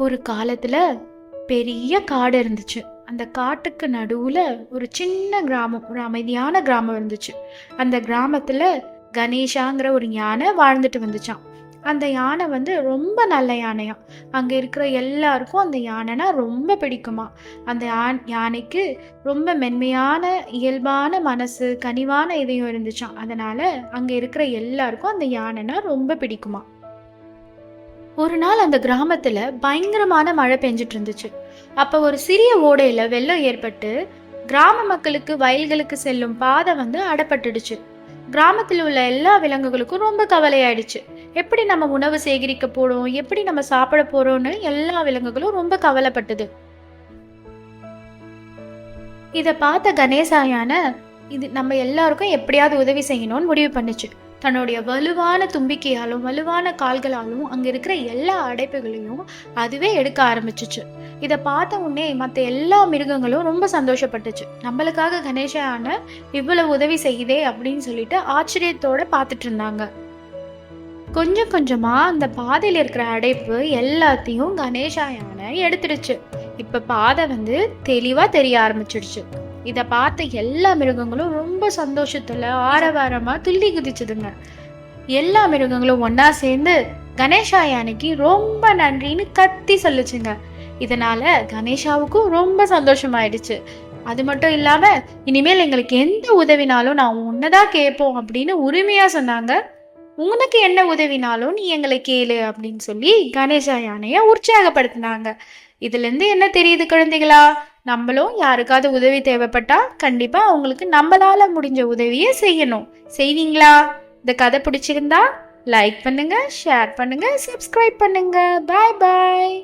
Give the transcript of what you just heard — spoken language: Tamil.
ஒரு காலத்துல பெரிய காடு இருந்துச்சு. அந்த காட்டுக்கு நடுவுல ஒரு சின்ன கிராமம் ஒரு அமைதியான கிராமம் இருந்துச்சு. அந்த கிராமத்துல கணேஷாங்கிற ஒரு யானை வாழ்ந்துட்டு வந்துச்சான் அந்த யானை வந்து ரொம்ப நல்ல யானையாம். அங்க இருக்கிற எல்லாருக்கும் அந்த யானைனா ரொம்ப பிடிக்குமா? அந்த யான் யானைக்கு ரொம்ப மென்மையான இயல்பான மனசு கனிவான இதயம் இருந்துச்சான் அதனால அங்க இருக்கிற எல்லாருக்கும் அந்த யானைனா ரொம்ப பிடிக்குமா? ஒரு நாள் அந்த கிராமத்துல பயங்கரமான மழை பெஞ்சிட்டு இருந்துச்சு அப்ப ஒரு சிறிய ஓடையில வெள்ளம் ஏற்பட்டு கிராம மக்களுக்கு வயல்களுக்கு செல்லும் பாதை வந்து அடப்பட்டுடுச்சு. கிராமத்தில் உள்ள எல்லா விலங்குகளுக்கும் ரொம்ப கவலையாயிடுச்சு. எப்படி நம்ம உணவு சேகரிக்க போறோம்? எப்படி நம்ம சாப்பிட போறோம்னு எல்லா விலங்குகளும் ரொம்ப கவலைப்பட்டது. இத பார்த்த கணேசாயான இது நம்ம எல்லாருக்கும் எப்படியாவது உதவி செய்யணும்னு முடிவு பண்ணுச்சு. தன்னுடைய வலுவான தும்பிக்கையாலும் வலுவான கால்களாலும் அங்கே இருக்கிற எல்லா அடைப்புகளையும் அதுவே எடுக்க ஆரம்பிச்சிச்சு. இதை பார்த்த உடனே மற்ற எல்லா மிருகங்களும் ரொம்ப சந்தோஷப்பட்டுச்சு. நம்மளுக்காக கணேசான இவ்வளவு உதவி செய்யுதே அப்படின்னு சொல்லிட்டு ஆச்சரியத்தோட பார்த்துட்டு இருந்தாங்க. கொஞ்சம் கொஞ்சமா அந்த பாதையில் இருக்கிற அடைப்பு எல்லாத்தையும் கணேஷா யானை எடுத்துடுச்சு. இப்ப பாதை வந்து தெளிவா தெரிய ஆரம்பிச்சிடுச்சு. இதை பார்த்த எல்லா மிருகங்களும் ரொம்ப சந்தோஷத்துல ஆரவாரமா துள்ளி குதிச்சுதுங்க. எல்லா மிருகங்களும் ஒன்றா சேர்ந்து கணேஷா யானைக்கு ரொம்ப நன்றின்னு கத்தி சொல்லுச்சுங்க. இதனால கணேஷாவுக்கும் ரொம்ப சந்தோஷமாயிடுச்சு. அது மட்டும் இல்லாம இனிமேல் எங்களுக்கு எந்த உதவினாலும் நான் உன்னதான் கேட்போம் அப்படின்னு உரிமையா சொன்னாங்க. உனக்கு என்ன உதவினாலும் நீ எங்களை கேளு அப்படின்னு சொல்லி கணேசா யானையை உற்சாகப்படுத்தினாங்க. இதுலேருந்து என்ன தெரியுது குழந்தைகளா? நம்மளும் யாருக்காவது உதவி தேவைப்பட்டா கண்டிப்பாக அவங்களுக்கு நம்மளால முடிஞ்ச உதவியை செய்யணும். செய்வீங்களா? இந்த கதை பிடிச்சிருந்தா லைக் பண்ணுங்க ஷேர் பண்ணுங்க சப்ஸ்கிரைப் பண்ணுங்க. பாய் பாய்